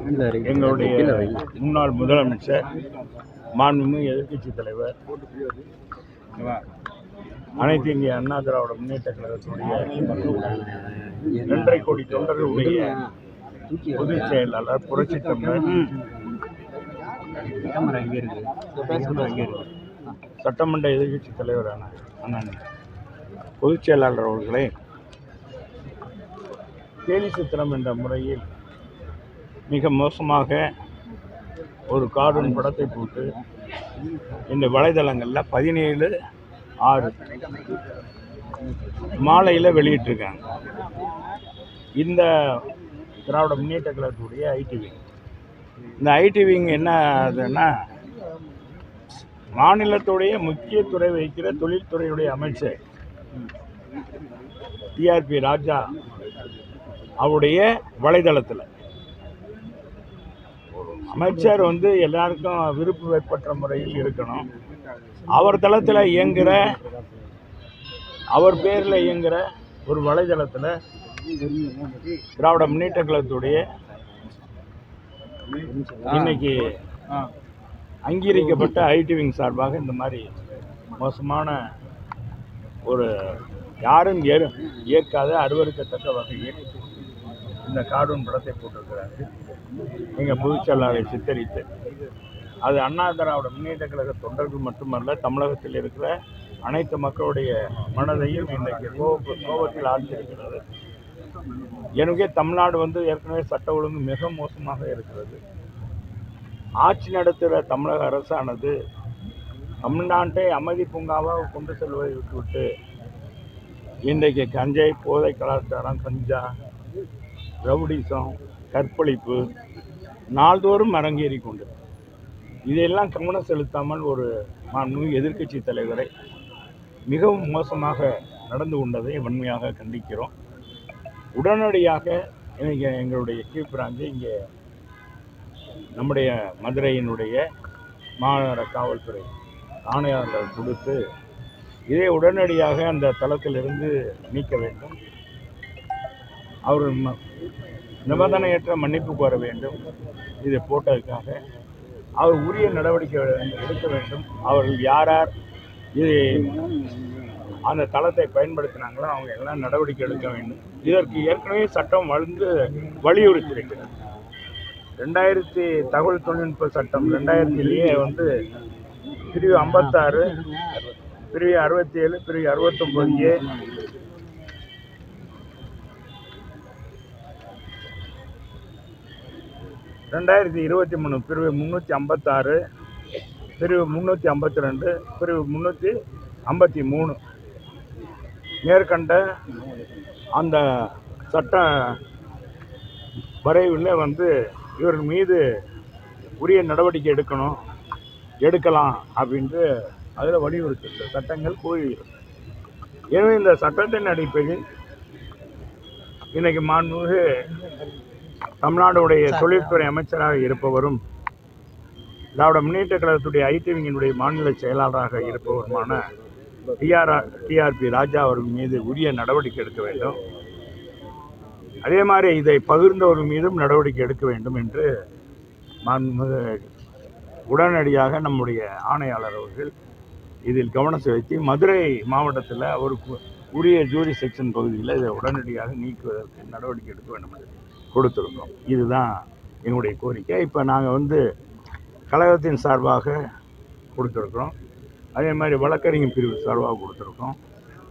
எங்களுடைய முன்னாள் முதலமைச்சர் மாண்புமிகு எதிர்க்கட்சி தலைவர் அனைத்து இந்திய அண்ணா திராவிட முன்னேற்ற கழகத்துடைய இரண்டரை கோடி தொண்டர்களுடைய பொதுச் செயலாளர் புரட்சி தமிழர் சட்டமன்ற எதிர்க்கட்சி தலைவரான அண்ணன் பொதுச் செயலாளர் அவர்களே கேலி சித்திரம் என்ற முறையில் மிக மோசமாக ஒரு கார்டூன் படத்தை போட்டு இந்த வலைதளங்களில் பதினேழு ஆறு மாலையில் வெளியிட்டிருக்காங்க. இந்த திராவிட முன்னேற்ற கழகத்துடைய ஐடி விங் இந்த ஐடி விங் என்ன ஆகுதுன்னா மாநிலத்துடைய முக்கிய துறை வகிக்கிற தொழில்துறையுடைய அமைச்சர் டிஆர்பி ராஜா அவருடைய வலைதளத்தில். அமைச்சர் வந்து எல்லாருக்கும் விருப்பு வெப்பற்ற முறையில் இருக்கணும். அவர் தளத்தில் இயங்குகிற அவர் பேரில் இயங்குகிற ஒரு வலைதளத்தில் திராவிட முன்னேற்ற கழகத்துடைய இன்னைக்கு அங்கீகரிக்கப்பட்ட ஐடி விங் சார்பாக இந்த மாதிரி மோசமான ஒரு யாரும் ஏறு இயக்காத அருவருக்கத்தக்க வகையில் இந்த கார்டூன் படத்தை போட்டிருக்கிறாரு எங்கள் பொதுச்செயலாளரை சித்தரித்து. அது அண்ணா திராவிட முன்னேற்ற கழக தொண்டர்கள் மட்டுமல்ல தமிழகத்தில் இருக்கிற அனைத்து மக்களுடைய மனதையும் இன்றைக்கு கோப கோபத்தில் ஆழ்த்திருக்கிறது எனவே தமிழ்நாடு வந்து ஏற்கனவே சட்ட ஒழுங்கு மிக மோசமாக இருக்கிறது. ஆட்சி நடத்துகிற தமிழக அரசானது தமிழ்நாட்டை அமைதி பூங்காவாக கொண்டு செல்வதை விட்டுவிட்டு இன்றைக்கு கஞ்சை போதை கலாச்சாரம் கஞ்சா ரவுடிசம் கற்பழிப்பு நாள்தோறும் அரங்கேறி கொண்டு இதையெல்லாம் கவனம் செலுத்தாமல் ஒரு மாண்புமிகு எதிர்க்கட்சி தலைவரை மிகவும் மோசமாக நடந்து கொண்டதை வன்மையாக கண்டிக்கிறோம். உடனடியாக இன்றைக்கி எங்களுடைய கீழ் பிராஞ்சு இங்கே நம்முடைய மதுரையினுடைய மாநகர காவல்துறை ஆணையாளர்கள் கொடுத்து இதை உடனடியாக அந்த தளத்திலிருந்து நீக்க வேண்டும். அவர்கள் ம- நிபந்தனையற்ற மன்னிப்பு கோர வேண்டும். இதை போட்டதுக்காக அவர் உரிய நடவடிக்கை எடுக்க வேண்டும். அவர்கள் யார் யார் இது அந்த தளத்தை பயன்படுத்தினாங்களோ அவங்க எல்லாம் நடவடிக்கை எடுக்க வேண்டும். இதற்கு ஏற்கனவே சட்டம் வளர்ந்து வலியுறுத்தியிருக்கிறது. ரெண்டாயிரத்தி தகவல் தொழில்நுட்ப சட்டம் ரெண்டாயிரத்திலேயே வந்து பிரிவு ஐம்பத்தாறு பிரிவு அறுபத்தி ஏழு பிரிவு அறுபத்தொம்பது ஏ ரெண்டாயிரத்தி இருபத்தி மூணு பிரிவு முந்நூற்றி ஐம்பத்தாறு பிரிவு முந்நூற்றி ஐம்பத்தி ரெண்டு பிரிவு முந்நூற்றி ஐம்பத்தி மூணு. மேற்கண்ட அந்த சட்ட வரைவில் வந்து இவர் மீது உரிய நடவடிக்கை எடுக்கணும் எடுக்கலாம் அப்படின்ட்டு அதில் வலியுறுத்துகிற சட்டங்கள் கூறியிருக்கு எனவே இந்த சட்டத்தின் அடிப்படையில் இன்றைக்கு மாண்புமிகு தமிழ்நாடுடைய தொழில்துறை அமைச்சராக இருப்பவரும் திராவிட முன்னேற்ற கழகத்துடைய ஐடிவிங்கினுடைய மாநில செயலாளராக இருப்பவருமான டிஆர் டிஆர்பி ராஜா அவர்கள் மீது உரிய நடவடிக்கை எடுக்க வேண்டும். அதே மாதிரி இதை பகிர்ந்தவர் மீதும் நடவடிக்கை எடுக்க வேண்டும் என்று உடனடியாக நம்முடைய ஆணையாளர் அவர்கள் இதில் கவனம் செலுத்தி மதுரை மாவட்டத்தில் அவருக்கு உரிய ஜூரி செக்ஷன் பகுதியில் இதை உடனடியாக நீக்குவதற்கு நடவடிக்கை எடுக்க வேண்டும் என்று கொடுத்துருக்கோம் இதுதான் எங்களுடைய கோரிக்கை. இப்போ நாங்கள் வந்து கழகத்தின் சார்பாக கொடுத்துருக்குறோம். அதே மாதிரி வழக்கறிஞர் பிரிவு சார்பாக கொடுத்துருக்கோம்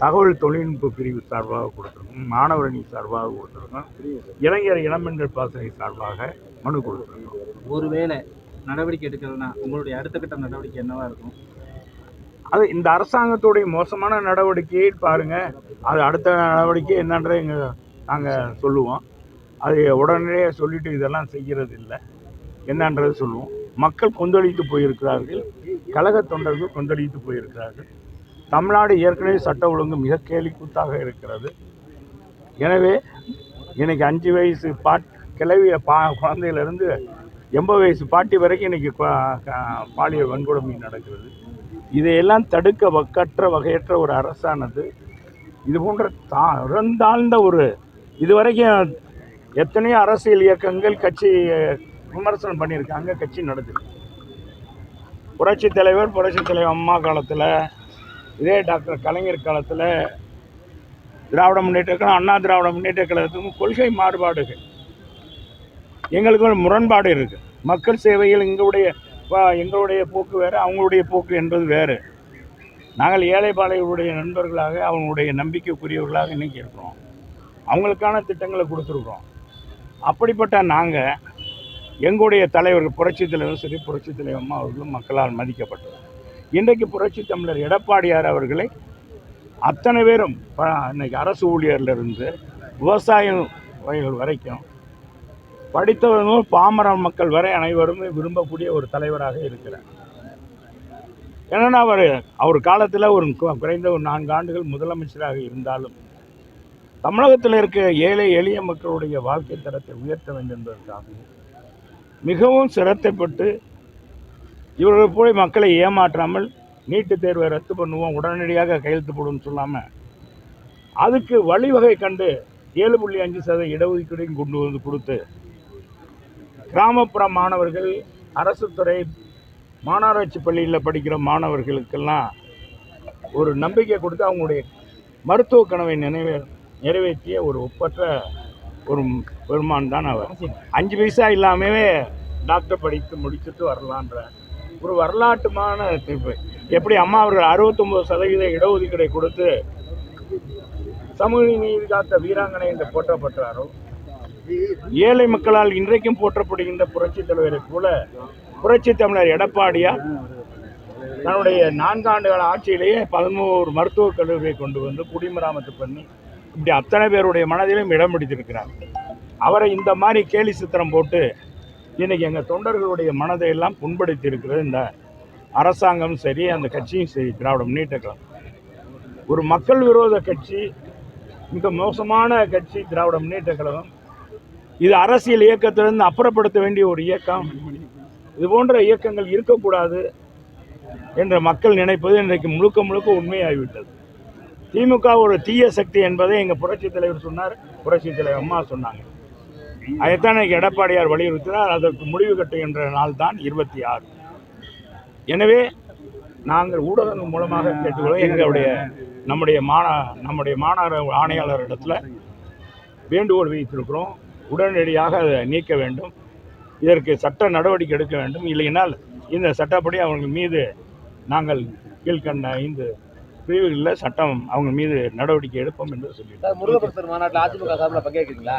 தகவல் தொழில்நுட்ப பிரிவு சார்பாக கொடுத்துருக்கோம் மாணவரணி சார்பாக கொடுத்துருக்கோம் இளைஞர் இளம்பெண்கள் பாசறை சார்பாக மனு கொடுத்துருக்கோம் ஒருவேளை நடவடிக்கை எடுக்கலன்னா உங்களுடைய அடுத்த கட்ட நடவடிக்கை என்னவா இருக்கும்? அது இந்த அரசாங்கத்துடைய மோசமான நடவடிக்கையை பாருங்க. அது அடுத்த நடவடிக்கை என்னன்றதை எங்கள் நாங்கள் சொல்லுவோம். அது உடனடியாக சொல்லிட்டு இதெல்லாம் செய்கிறது இல்லை என்னன்றது சொல்லுவோம். மக்கள் கொந்தளித்து போயிருக்கிறார்கள். கழக தொண்டர்கள் கொந்தளித்து போயிருக்கிறார்கள். தமிழ்நாடு ஏற்கனவே சட்ட ஒழுங்கு மிக கேலிக்கூத்தாக இருக்கிறது. எனவே இன்னைக்கு அஞ்சு வயசு பாட் கிளவிய பா குழந்தையிலேருந்து எண்பது வயசு பாட்டி வரைக்கும் இன்றைக்கி பா- பாலியல் வன்கொடுமை நடக்கிறது. இதையெல்லாம் தடுக்க வக்கற்ற வகையற்ற ஒரு அரசானது. இது போன்ற தா இறந்தாழ்ந்த ஒரு இதுவரைக்கும் எத்தனையோ அரசியல் இயக்கங்கள் கட்சி விமர்சனம் பண்ணியிருக்காங்க கட்சி நடத்துது புரட்சி தலைவர் புரட்சி தலைவர் அம்மா காலத்தில் இதே டாக்டர் கலைஞர் காலத்தில் திராவிட முன்னேற்ற கழகம் அண்ணா திராவிட முன்னேற்ற கழகத்துக்கும் கொள்கை மாறுபாடுகள். எங்களுக்கு ஒரு முரண்பாடு இருக்குது மக்கள் சேவையில் எங்களுடைய எங்களுடைய போக்கு வேறு அவங்களுடைய போக்கு என்பது வேறு. நாங்கள் ஏழை நண்பர்களாக அவங்களுடைய நம்பிக்கைக்குரியவர்களாக இன்றைக்கி இருக்கிறோம் அவங்களுக்கான திட்டங்களை கொடுத்துருக்குறோம். அப்படிப்பட்ட நாங்கள் எங்களுடைய தலைவர்கள் புரட்சி தலைவர் சரி புரட்சி தலைவர் அம்மா அவர்களும் மக்களால் மதிக்கப்பட்டவர் இன்றைக்கு புரட்சி தமிழர் எடப்பாடியார் அவர்களை அத்தனை பேரும் ப- இன்னைக்கு அரசு ஊழியர்லேருந்து விவசாயம் வகைகள் வரைக்கும் படித்தவர்களும் பாமர மக்கள் வரை அனைவருமே விரும்பக்கூடிய ஒரு தலைவராக இருக்கிறார். ஏன்னா அவர் அவர் காலத்தில் ஒரு குறைந்த ஒரு நான்கு ஆண்டுகள் முதலமைச்சராக இருந்தாலும் தமிழகத்தில் இருக்க ஏழை எளிய மக்களுடைய வாழ்க்கை தரத்தை உயர்த்த வேண்டும் என்பதற்காகவும் மிகவும் சிரத்தைப்பட்டு இவர்கள் போய் மக்களை ஏமாற்றாமல் நீட்டு தேர்வை ரத்து பண்ணுவோம் உடனடியாக கையெழுத்து போடுன்னு சொல்லாமல் அதுக்கு வழிவகை கண்டு ஏழு புள்ளி அஞ்சு சதவீத இடஒதுக்கீடையும் கொண்டு வந்து கொடுத்து கிராமப்புற மாணவர்கள் அரசு துறை மாநகராட்சி பள்ளியில் படிக்கிற மாணவர்களுக்கெல்லாம் ஒரு நம்பிக்கை கொடுத்து அவங்களுடைய மருத்துவ கனவை நினைவே நிறைவேற்றிய ஒரு ஒப்பற்ற ஒரு பெருமான் தான் அவர். அஞ்சு பைசா இல்லாமவே டாக்டர் படித்து முடிச்சுட்டு வரலான்ற ஒரு வரலாற்றுமான தீர்ப்பு. எப்படி அம்மா அவர்கள் அறுபத்தொம்பது சதவீத இடஒதுக்கீடை கொடுத்து சமூக நீதி காத்த வீராங்கனை என்று போற்றப்பட்டாரோ? ஏழை மக்களால் இன்றைக்கும் போற்றப்படுகின்ற புரட்சி தலைவரை போல புரட்சி தமிழர் எடப்பாடியார் தன்னுடைய நான்காண்டு கால ஆட்சியிலேயே பதினோரு மருத்துவக் கல்லூரியை கொண்டு வந்து குடிமராமத்து பண்ணி இப்படி அத்தனை பேருடைய மனதிலும் இடம் பிடித்திருக்கிறார். அவரை இந்த மாதிரி கேலி சித்திரம் போட்டு இன்றைக்கி எங்கள் தொண்டர்களுடைய மனதை எல்லாம் புண்படுத்தி இருக்கிறது இந்த அரசாங்கம் சரி அந்த கட்சியும் சரி திராவிட முன்னேற்ற கழகம். ஒரு மக்கள் விரோத கட்சி மிக மோசமான கட்சி திராவிட முன்னேற்ற கழகம். இது அரசியல் இயக்கத்திலிருந்து அப்புறப்படுத்த வேண்டிய ஒரு இயக்கம். இது போன்ற இயக்கங்கள் இருக்கக்கூடாது என்ற மக்கள் நினைப்பது இன்றைக்கு முழுக்க முழுக்க உண்மையாகிவிட்டது. திமுக ஒரு தீய சக்தி என்பதை எங்கள் புரட்சி தலைவர் சொன்னார். புரட்சி தலைவர் அம்மா சொன்னாங்க. அதைத்தான் எனக்கு எடப்பாடியார் வலியுறுத்தினார். அதற்கு முடிவு கட்டுகின்ற நாள் தான் இருபத்தி ஆறு. எனவே நாங்கள் ஊடகங்கள் மூலமாக கேட்டுக்கொள்ள எங்களுடைய நம்முடைய மாநா நம்முடைய மாநகர இடத்துல வேண்டுகோள் வைத்திருக்கிறோம் உடனடியாக அதை நீக்க வேண்டும். இதற்கு சட்ட நடவடிக்கை எடுக்க வேண்டும். இல்லையினால் இந்த சட்டப்படி அவர்கள் மீது நாங்கள் கீழ்கண்ட ஐந்து பிரிவுகளில் சட்டம் அவங்க மீது நடவடிக்கை எடுப்போம் என்று சொல்லியிருக்கோம் சார் மாநாட்டில் அதிமுக சார்பில் பங்கேற்கிறீங்களா?